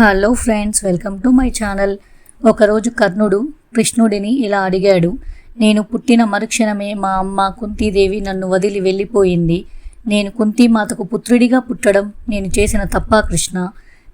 Hello friends welcome to my channel. ఒకరోజు కర్ణుడు కృష్ణుడిని ఇలా అడిగాడు. నేను పుట్టిన మరుక్షణమే మా అమ్మ కుంతీదేవి నన్ను వదిలి వెళ్ళిపోయింది. నేను కుంతీమాతకు పుత్రుడిగా పుట్టడం నేను చేసిన తప్పా కృష్ణ?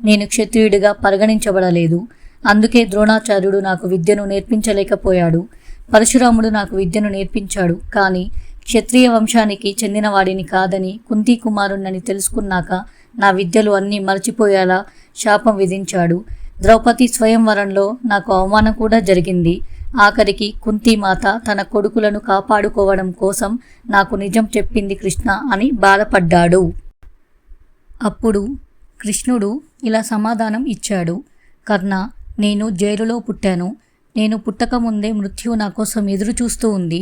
నేను క్షత్రియుడిగా పరిగణించబడలేదు. అందుకే ద్రోణాచార్యుడు నాకు విద్యను నేర్పించలేకపోయాడు. పరశురాముడు నాకు విద్యను నేర్పించాడు. కానీ క్షత్రియ వంశానికి చెందినవాడిని కాదని కుంతీ కుమారుణ్ణని తెలుసుకున్నాక నా విద్యలు అన్నీ మరచిపోయేలా శాపం విధించాడు. ద్రౌపది స్వయంవరంలో నాకు అవమానం కూడా జరిగింది. ఆఖరికి కుంతీమాత తన కొడుకులను కాపాడుకోవడం కోసం నాకు నిజం చెప్పింది కృష్ణ అని బాధపడ్డాడు. అప్పుడు కృష్ణుడు ఇలా సమాధానం ఇచ్చాడు. కర్ణ నేను జైలులో పుట్టాను. నేను పుట్టకముందే మృత్యువు నా కోసం ఎదురు చూస్తూ ఉంది.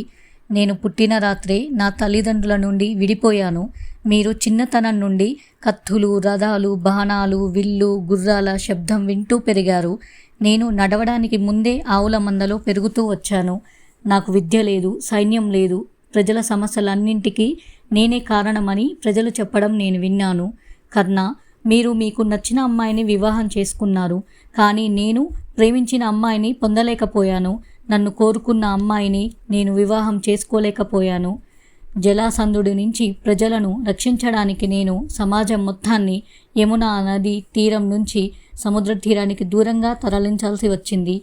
నేను పుట్టిన రాత్రే నా తల్లిదండ్రుల నుండి విడిపోయాను. మీరు చిన్నతనం నుండి కత్తులు రథాలు బాణాలు విల్లు గుర్రాల శబ్దం వింటూ పెరిగారు. నేను నడవడానికి ముందే ఆవుల మందలో పెరుగుతూ వచ్చాను. నాకు విద్య లేదు సైన్యం లేదు. ప్రజల సమస్యలన్నింటికీ నేనే కారణమని ప్రజలు చెప్పడం నేను విన్నాను. కర్ణ మీరు మీకు నచ్చిన అమ్మాయిని వివాహం చేసుకున్నారు. కానీ నేను ప్రేమించిన అమ్మాయిని పొందలేకపోయాను. నన్ను కోరుకున్న అమ్మాయిని నేను వివాహం చేసుకోలేకపోయాను. జలాసంధుడి నుంచి ప్రజలను రక్షించడానికి నేను సమాజం మొత్తాన్ని యమునా నది తీరం నుంచి సముద్ర తీరానికి దూరంగా తరలించాల్సి వచ్చింది.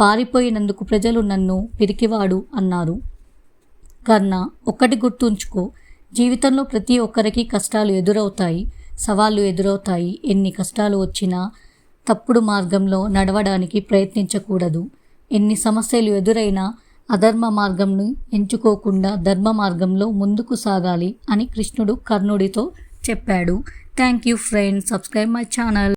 పారిపోయినందుకు ప్రజలు నన్ను పిరికివాడు అన్నారు. కర్ణ ఒక్కటి గుర్తుంచుకో. జీవితంలో ప్రతి ఒక్కరికి కష్టాలు ఎదురవుతాయి. సవాళ్ళు ఎదురవుతాయి. ఎన్ని కష్టాలు వచ్చినా తప్పుడు మార్గంలో నడవడానికి ప్రయత్నించకూడదు. ఎన్ని సమస్యలు ఎదురైనా అధర్మ మార్గంను ఎంచుకోకుండా ధర్మ మార్గంలో ముందుకు సాగాలి అని కృష్ణుడు కర్ణుడితో చెప్పాడు. Thank you friends subscribe my channel